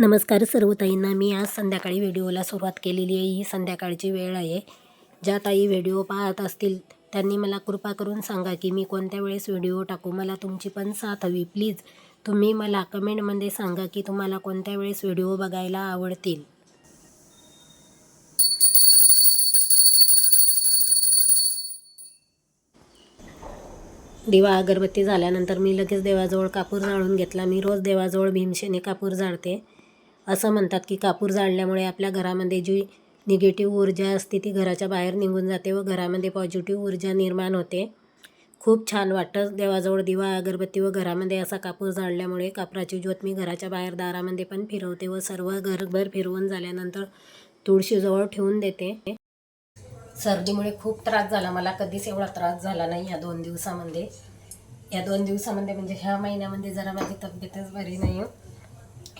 नमस्कार सर्व ताईंना मी आज संध्याकाळी व्हिडिओला सुरुवात केलेली आहे. ही संध्याकाळची वेळ आहे. ज्या ताई व्हिडिओ पाहत असतील त्यांनी मला कृपा करून सांगा की मी कोणत्या वेळेस व्हिडिओ टाकू. मला तुमची पण साथ हवी. प्लीज तुम्ही मला कमेंटमध्ये सांगा की तुम्हाला कोणत्या वेळेस व्हिडिओ बघायला आवडतील. दिवा अगरबत्ती झाल्यानंतर मी लगेच देवाजवळ कापूर जाळून घेतला. मी रोज देवाजवळ भीमशेने कापूर जाळते. असं म्हणतात की कापूर जाळल्यामुळे आपल्या घरामध्ये जी निगेटिव्ह ऊर्जा असते ती घराच्या बाहेर निघून जाते व घरामध्ये पॉझिटिव्ह ऊर्जा निर्माण होते. खूप छान वाटतं देवाजवळ दिवा अगरबत्ती व घरामध्ये असा कापूर जाळल्यामुळे कापराची ज्योत मी घराच्या बाहेर दारामध्ये पण फिरवते व सर्व घरभर फिरवून झाल्यानंतर तुळशीजवळ ठेवून देते. सर्दीमुळे खूप त्रास झाला. मला कधीच एवढा त्रास झाला नाही या दोन दिवसामध्ये. या दोन दिवसामध्ये म्हणजे ह्या महिन्यामध्ये जरा माझी तब्येतच बरी नाही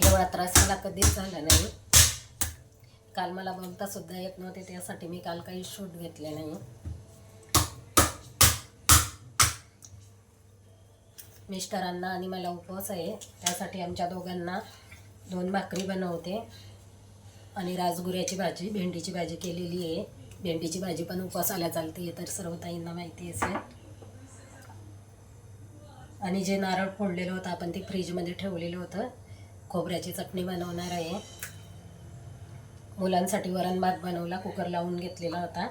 एवढा त्रास मला कधीच झाला नाही. काल मला बोलतासुद्धा येत नव्हते त्यासाठी मी काल काही शूट घेतले नाही. मिस्टरांना आणि मला उपवास आहे त्यासाठी आमच्या दोघांना दोन भाकरी बनवते. आणि राजगुऱ्याची भाजी भेंडीची भाजी केलेली आहे. भेंडीची भाजी पण उपवासाला चालते हे तर सर्व ताईंना माहिती असेल. आणि जे नारळ फोडलेलं होतं आपण ते फ्रीजमध्ये ठेवलेलं होतं. खोबऱ्याची चटणी बनवणार आहे. मुलांसाठी वरण भात बनवला कुकर लावून घेतलेला होता.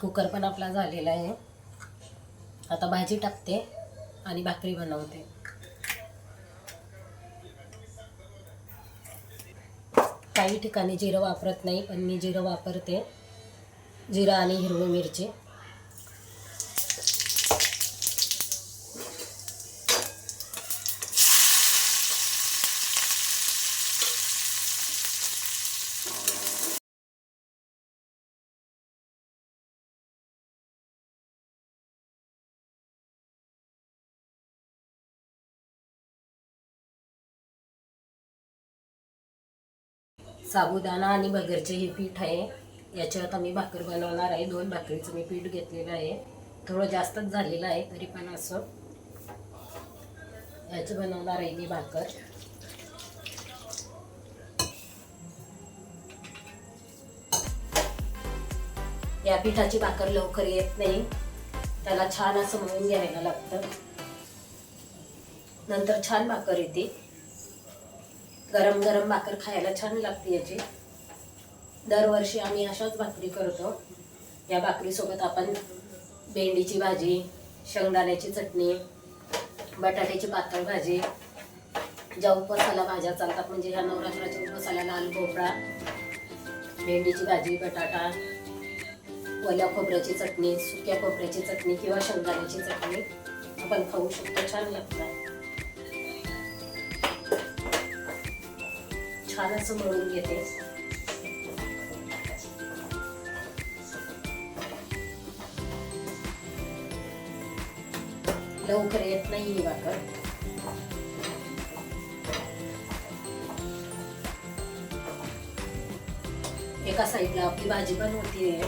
कुकर पण आपला झालेला आहे. आता भाजी टाकते आणि भाकरी बनवते. काही ठिकाणी जिरं वापरत नाही पण मी जिरं वापरते. जिरं आणि हिरवी मिरची. साबुदाणा आणि भगरचे हे पीठ आहे. याच्यात आम्ही भाकर बनवणार आहे. दोन भाकरीचं मी पीठ घेतलेलं आहे. थोडं जास्तच झालेलं आहे तरी पण असं. याचं बनवणार आहे मी भाकर. या पिठाची भाकर लवकर येत नाही. त्याला छान असं म्हणून घ्यायला लागतं. नंतर छान भाकर येते. गरम गरम भाकर खायला छान लागते याची. दरवर्षी आम्ही अशाच भाकरी करतो. या भाकरीसोबत आपण भेंडीची भाजी शेंगदाण्याची चटणी बटाट्याची पातळ भाजी ज्या उपवासाला भाज्या चालतात म्हणजे ह्या नवरात्राच्या उपवासाला लाल भोपळा भेंडीची भाजी बटाटा ओल्या खोबऱ्याची चटणी सुक्या खोबऱ्याची चटणी किंवा शेंगदाण्याची चटणी आपण खाऊ शकतो. छान लागतात. छान असं मळून घेते. लवकर येत नाही ही एका साईडला आपली भाजी पण होतीये.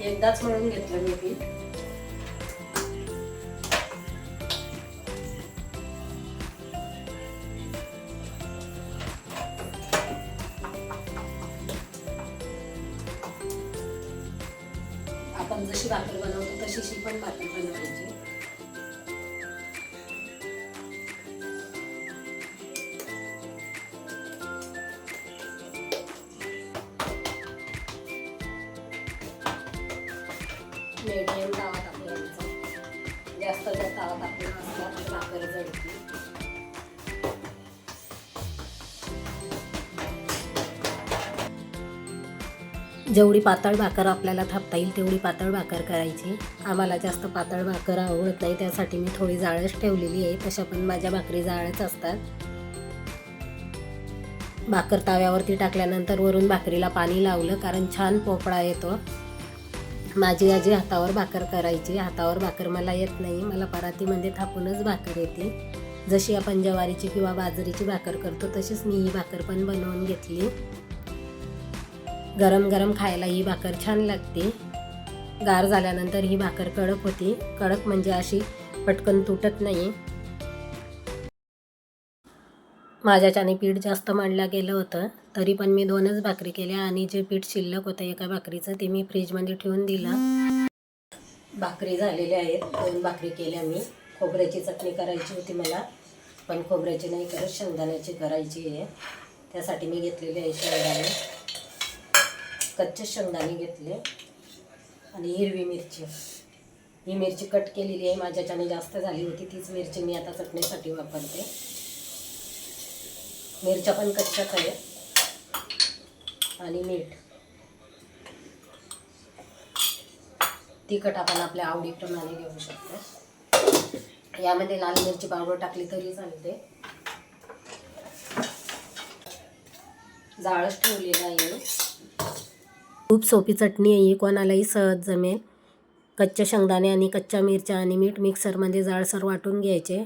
एकदाच म्हणून घेतलं मी पीठ आपण जशी भाकर बनवतो तशी पण भाकर बनवायची. जास्त जर तावा टाकला असला भाकर जेवढी पातळ भाकर आपल्याला थापता येईल तेवढी पातळ भाकर करायची. आम्हाला जास्त पातळ भाकर आवडत नाही त्यासाठी मी थोडी जाळच ठेवलेली आहे. तशा पण माझ्या भाकरी जाळच असतात. भाकर ताव्यावरती टाकल्यानंतर वरून भाकरीला पाणी लावलं कारण छान पोपळा येतो. माझी आजी हातावर भाकर करायची. हातावर भाकर मला येत नाही. मला परातीमध्ये थापूनच भाकर येते. जशी आपण ज्वारीची किंवा बाजरीची भाकर करतो तशीच मी ही भाकर पण बनवून घेतली. गरम गरम खायला ही भाकर छान लागते. गार झाल्यानंतर ही भाकर कडक होती. कडक म्हणजे अशी पटकन तुटत नाही माझ्याच्याने पीठ जास्त मांडलं गेलं होतं तरी पण मी दोनच भाकरी केल्या आणि जे पीठ शिल्लक होतं एका भाकरीचं ते मी फ्रीजमध्ये ठेवून दिलं. भाकरी झालेल्या आहेत दोन भाकरी केल्या मी. खोबऱ्याची चटणी करायची होती मला पण खोबऱ्याची नाही करत शेंगदाण्याची करायची आहे. त्यासाठी मी घेतलेले आहे शेंगदाणे. कच्चे शेंगदाणे घेतले आणि हिरवी मिरची. ही मिरची कट केलेली आहे माझ्याच्याने जास्त झाली होती तीच मिरची मी आता चटणीसाठी वापरते. मिरच्या पण कच्च्या आहेत आणि मीठ. तिखट आपण आपल्या आवडीप्रमाणे घेऊ शकतो. यामध्ये लाल मिरची पावडर टाकली तरी चालते. जाळच ठेवलेलं आहे खूप सोपी चटणी आहे ही कोणालाही सहज जमेल. कच्चे शेंगदाणे आणि कच्च्या मिरच्या आणि मीठ मिक्सरमध्ये जाळसर वाटून घ्यायचे.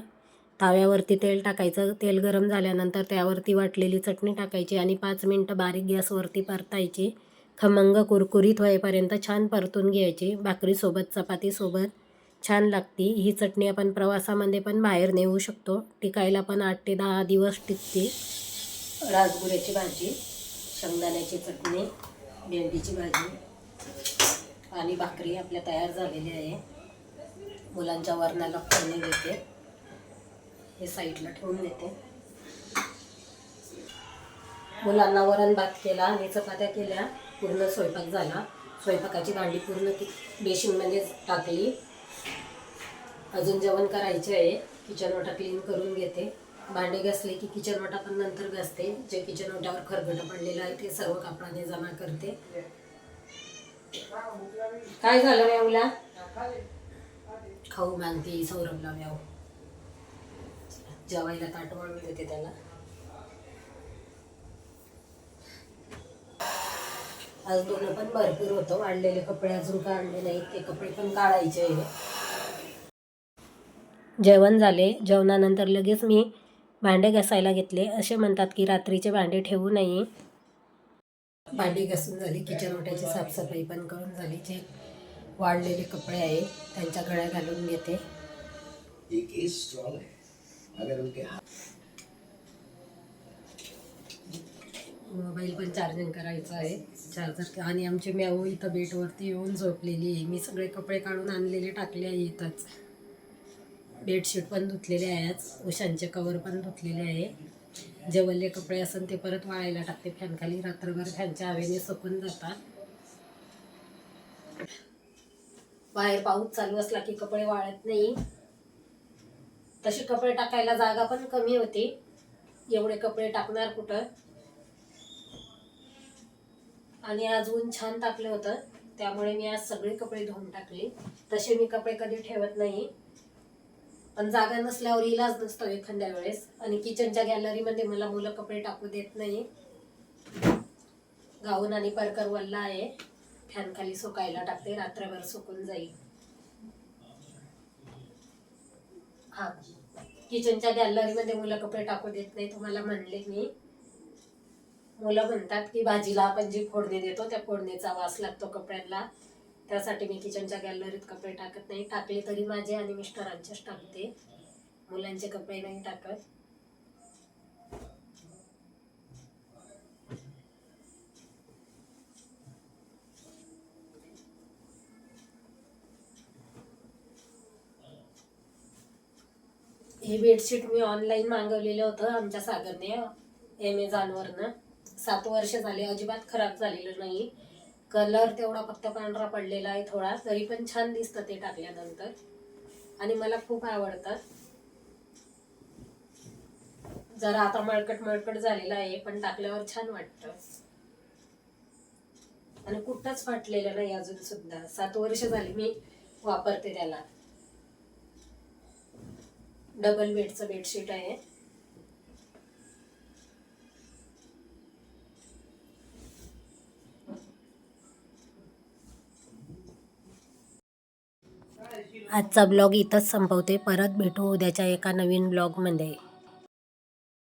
ताव्यावरती तेल टाकायचं. तेल गरम झाल्यानंतर त्यावरती वाटलेली चटणी टाकायची आणि पाच मिनटं बारीक गॅसवरती परतायची. खमंग कुरकुरीत होईपर्यंत छान परतून घ्यायची. भाकरीसोबत चपातीसोबत छान लागती. ही चटणी आपण प्रवासामध्ये पण बाहेर नेऊ शकतो. टिकायला पण आठ ते दहा दिवस टिकते. राजगुऱ्याची भाजी शेंगदाण्याची चटणी भेंडीची भाजी आणि भाकरी आपल्या तयार झालेली आहे. मुलांच्या वरणाला फोडणी देते. हे साईडला ठेवून देते. मुलांना वरण भात केला आणि चपात्या केल्या. पूर्ण स्वयंपाक झाला. स्वयंपाकाची भांडी पूर्ण कि बेसिनमध्ये टाकली. अजून जेवण करायचे आहे. किचन ओटा क्लीन करून घेते. भांडे घासले की किचन ओटा पण नंतर घासते. जे किचन ओट्यावर खरगट पडलेलं आहे ते सर्व कापडाने जमा करते. काय झालं व्यावला खाऊ मागते सौरभला व्याव जेवायला ताट वळून देते त्याला आज दोन पण भरपूर होतं वाढलेले कपडे अजून काढले नाहीत ते कपडे पण काढायचे जेवण झाले जेवणानंतर लगेच मी भांडे घासायला घेतले. असे म्हणतात की रात्रीचे भांडे ठेवू नये. भांडी घासून झाली किचन ओट्याची साफसफाई पण करून झाली. जे वाढलेले कपडे आहे त्यांच्या गळ्या घालून घेते. अगर उनके हाथ मोबाईल पण चार्जिंग करायचं आहे. चार्जर आणि आमची म्याऊ इथं बेटवरती येऊन झोपलेली आहे. मी सगळे कपडे काढून आणलेले टाकले आहे इथंच. बेडशीट पण धुतलेले आहे आज. उशांचे कवर पण धुतलेले आहे. जे वल्ले कपडे असेल ते परत वाळायला टाकते. फॅनखाली रात्रभर फॅनच्या हवेने सुकून जातात. बाहेर पाऊस चालू असला की कपडे वाळत नाही. तसे कपडे टाकायला जागा पण कमी होती. एवढे कपडे टाकणार कुठं? आणि आज ऊन छान टाकलं होतं. त्यामुळे मी आज सगळे कपडे धुवून टाकले. तसे मी कपडे कधी ठेवत नाही. पण जागा नसल्यावर इलाज नसतो एखाद्या वेळेस. आणि किचनच्या गॅलरीमध्ये मला मुलं कपडे टाकू देत नाही. गाऊन आणि परकर वल्ला आहे. फॅनखाली सुकायला टाकते. रात्रभर सुकून जाईल. हा. किचनच्या गॅलरीमध्ये मुलं कपडे टाकू देत नाही तुम्हाला म्हणले मी. मुलं म्हणतात की भाजीला आपण जी फोडणी देतो त्या फोडणीचा वास लागतो कपड्यांना. त्यासाठी मी किचनच्या गॅलरीत कपडे टाकत नाही. टाकले तरी माझे आणि मिस्टरांचेच टाकते मुलांचे कपडे नाही टाकत. हे बेडशीट मी ऑनलाईन मागवलेलं होतं आमच्या सागरने ॲमेझॉनवरनं सात वर्ष झाले अजिबात खराब झालेलं नाही. कलर तेवढा फक्त पांढरा पडलेला आहे थोडा तरी पण छान दिसतं ते टाकल्यानंतर. आणि मला खूप आवडतं. जरा आता मळकट मळकट झालेला आहे पण टाकल्यावर छान वाटतं. आणि कुठंच फाटलेलं नाही अजून सुद्धा. सात वर्ष झाली मी वापरते त्याला. डबल बेडचं बेडशीट आहे. आजचा ब्लॉग इथंच संपवते. परत भेटू उद्याच्या एका नवीन ब्लॉगमध्ये.